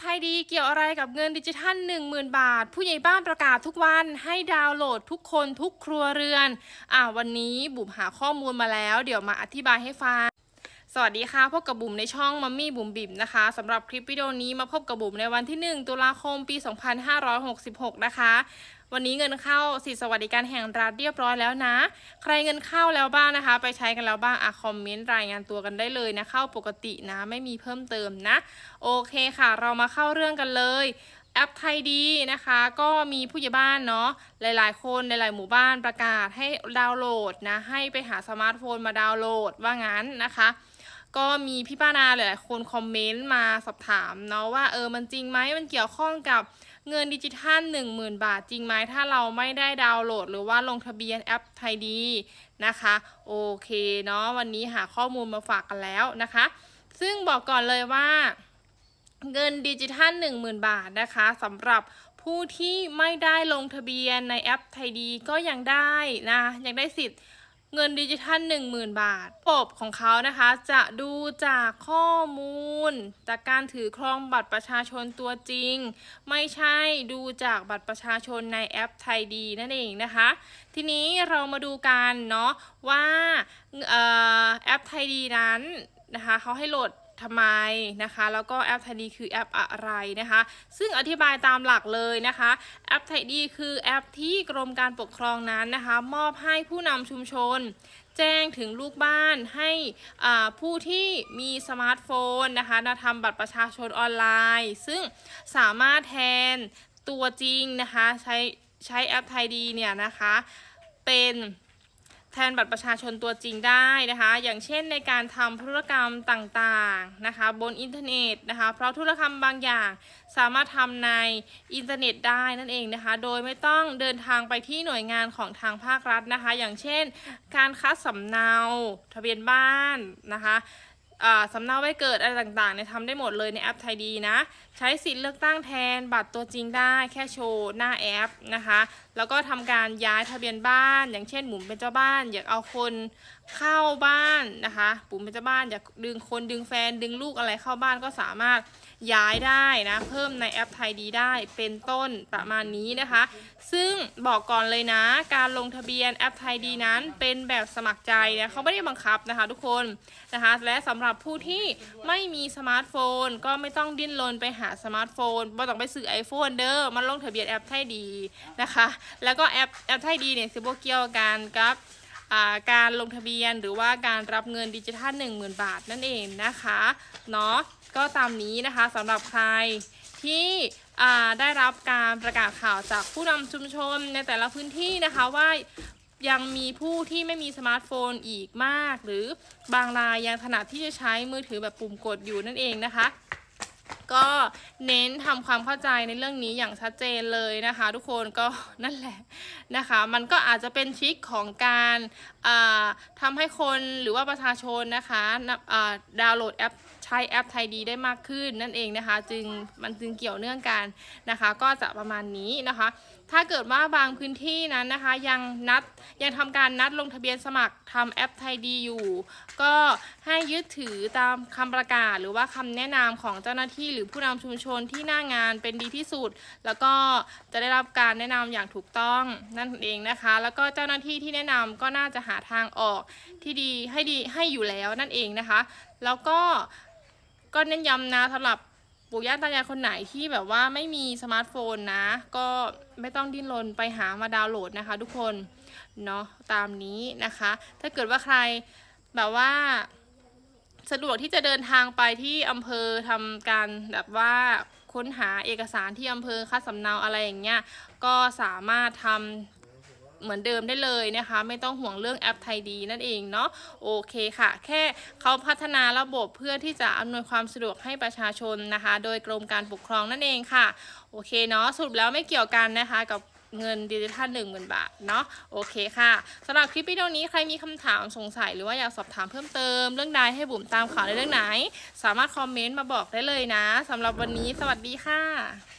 ไทยดีเกี่ยวอะไรกับเงินดิจิทัล 10,000 บาท ผู้ใหญ่บ้านประกาศทุกวันให้ดาวน์โหลดทุกคนทุกครัวเรือน อ่าวันนี้บุ๋มหาข้อมูลมาแล้ว เดี๋ยวมาอธิบายให้ฟัง สวัสดีค่ะพบกับบุ๋มในช่องมัมมี่บุ๋มบิ๋มนะคะสำหรับคลิปวิดีโอนี้มาพบกับบุ๋มในวันที่ 1 ตุลาคมปี 2566 นะคะ วันนี้เงินเข้าสิทธิสวัสดิการแห่งรัฐเรียบร้อยแล้วนะ ใครเงินเข้าแล้วบ้างนะคะ ไปใช้กันแล้วบ้างอะคอมเมนต์รายงานตัวกันได้เลยนะ เข้าปกตินะ ไม่มีเพิ่มเติมนะ โอเคค่ะ เรามาเข้าเรื่องกันเลยแอปไทยดีนะคะ ก็มีผู้ใหญ่บ้านเนาะหลายๆ คนหลายๆหมู่บ้านประกาศให้ดาวน์โหลดนะให้ไปหาสมาร์ทโฟนมาดาวน์โหลดว่างั้นนะคะ ก็มีพี่ป้านาหลายๆคนคอมเมนต์มาสอบถามเนาะว่าเออมันจริงไหมมันเกี่ยวข้องกับเงินดิจิทัล 10,000 บาทจริงไหมถ้าเราไม่ได้ดาวน์โหลด หรือว่าลงทะเบียนแอปไทยดีนะคะ โอเคเนาะวันนี้หาข้อมูลมาฝากกันแล้วนะคะ ซึ่งบอกก่อนเลยว่าเงินดิจิทัล 10,000 บาทนะคะสำหรับผู้ที่ไม่ได้ลงทะเบียนในแอปไทยดีก็ยังได้นะยังได้สิทธิ์ เงินดิจิทัล 10,000 บาทระบบของเขานะคะ จะดูจากข้อมูล จากการถือครองบัตรประชาชนตัวจริง ไม่ใช่ดูจากบัตรประชาชนในแอปไทยดีนั่นเองนะคะ ทีนี้เรามาดูกันเนาะว่าออแอปไทยดีนั้นนะคะเขาให้โหลด ทำไมนะคะ แล้วก็แอปไทยดีคือแอปอะไรนะคะ ซึ่งอธิบายตามหลักเลยนะคะ แอปไทยดีคือแอปที่กรมการปกครองนั้นนะคะ มอบให้ผู้นำชุมชน แจ้งถึงลูกบ้านให้อ่าผู้ที่มีสมาร์ทโฟนนะคะนะทำบัตรประชาชนออนไลน์ ซึ่งสามารถแทนตัวจริงนะคะ ใช้ใช้แอปไทยดีเนี่ยนะคะ เป็น แทนบัตรประชาชนตัวจริงได้นะคะ อย่างเช่นในการทำธุรกรรมต่างๆนะคะ บนอินเทอร์เน็ตนะคะ เพราะธุรกรรมบางอย่าง สามารถทำในอินเทอร์เน็ตได้นั่นเองนะคะ โดยไม่ต้องเดินทางไปที่หน่วยงานของทางภาครัฐนะคะ อย่างเช่น การคัดสำเนา ทะเบียนบ้านนะคะ สำเนาใบเกิดอะไรต่างๆเนี่ยทำได้หมดเลยในแอปไทยดีนะ ใช้สิทธิ์เลือกตั้งแทนบัตรตัวจริงได้แค่โชว์หน้าแอปนะคะ แล้วก็ทำการย้ายทะเบียนบ้าน อย่างเช่นหมุนเป็นเจ้าบ้าน อยากเอาคนเข้าบ้านนะคะ ปุ่มเป็นเจ้าบ้านอยากดึงคนดึงแฟนดึงลูกอะไรเข้าบ้านก็สามารถ ย้ายได้นะ เพิ่มในแอปไทยดีได้เป็นต้นประมาณนี้นะคะ ซึ่งบอกก่อนเลยนะ การลงทะเบียนแอปไทยดีนั้นเป็นแบบสมัครใจนะเขาไม่ได้บังคับนะคะทุกคนนะคะ และสำหรับผู้ที่ไม่มีสมาร์ทโฟน ก็ไม่ต้องดิ้นรนไปหาสมาร์ทโฟนไม่ต้องไปซื้อ iPhone เด้อมันลงทะเบียนแอปไทยดีนะคะ แล้วก็แอปแอปไทยดีเนี่ยสิบเกี่ยวกันกับการลงทะเบียนหรือว่าการรับเงินดิจิทัล 10,000 บาทนั่นเองนะคะเนาะ ก็ตามนี้นะคะสำหรับใครที่ได้รับการประกาศข่าวจากผู้นำชุมชนในแต่ละพื้นที่นะคะว่ายังมีผู้ที่ไม่มีสมาร์ทโฟนอีกมาก หรือบางรายยังถนัดที่จะใช้มือถือแบบปุ่มกดอยู่นั่นเองนะคะ ก็เน้นทำความเข้าใจในเรื่องนี้อย่างชัดเจนเลยนะคะ ทุกคนก็นั่นแหละนะคะ มันก็อาจจะเป็นทริคของการอ่าทำให้คนหรือว่าประชาชนนะคะดาวน์โหลดแอป ช้แอปไทยดีได้มากขึ้นนั่นเองนะคะ จึงมันจึงเกี่ยวเนื่องกันนะคะ ก็จะประมาณนี้นะคะ ถ้าเกิดว่าบางพื้นที่นั้นนะคะ ยังนัดยังทำการนัดลงทะเบียนสมัครทำแอปไทยดีอยู่ ก็ให้ยึดถือตามคำประกาศ หรือว่าคำแนะนำของเจ้าหน้าที่ หรือผู้นำชุมชนที่หน้างานเป็นดีที่สุด แล้วก็จะได้รับการแนะนำอย่างถูกต้องนั่นเองนะคะ แล้วก็เจ้าหน้าที่ที่แนะนำก็น่าจะหาทางออกที่ดีให้ดีให้อยู่แล้วนั่นเองนะคะ แล้วก็ ก็เน้นย้ำนะสำหรับปู่ย่าตายายคนไหนที่แบบว่าไม่มีสมาร์ทโฟนนะ ก็ไม่ต้องดิ้นรนไปหามาดาวน์โหลดนะคะ ทุกคนเนาะตามนี้นะคะ ถ้าเกิดว่าใครแบบว่า สะดวกที่จะเดินทางไปที่อำเภอทำการแบบว่าค้นหาเอกสารที่อำเภอคัดสำเนาอะไรอย่างเงี้ยก็สามารถทำ เหมือนเดิมได้เลยนะคะ ไม่ต้องห่วงเรื่องแอปไทยดีนั่นเองเนาะโอเคค่ะ แค่เขาพัฒนาระบบเพื่อที่จะอำนวยความสะดวกให้ประชาชนนะคะ โดยกรมการปกครองนั่นเองค่ะ โอเคเนาะสรุปแล้วไม่เกี่ยวกันนะคะกับเงินดิจิทัลหนึ่งหมื่นบาท เนาะโอเคค่ะสำหรับคลิปวิดีโอนี้ใครมีคำถามสงสัยหรือว่าอยากสอบถามเพิ่มเติม เรื่องใดให้บุ๋มตามข่าวในเรื่องไหน สามารถคอมเมนต์มาบอกได้เลยนะสำหรับวันนี้สวัสดีค่ะ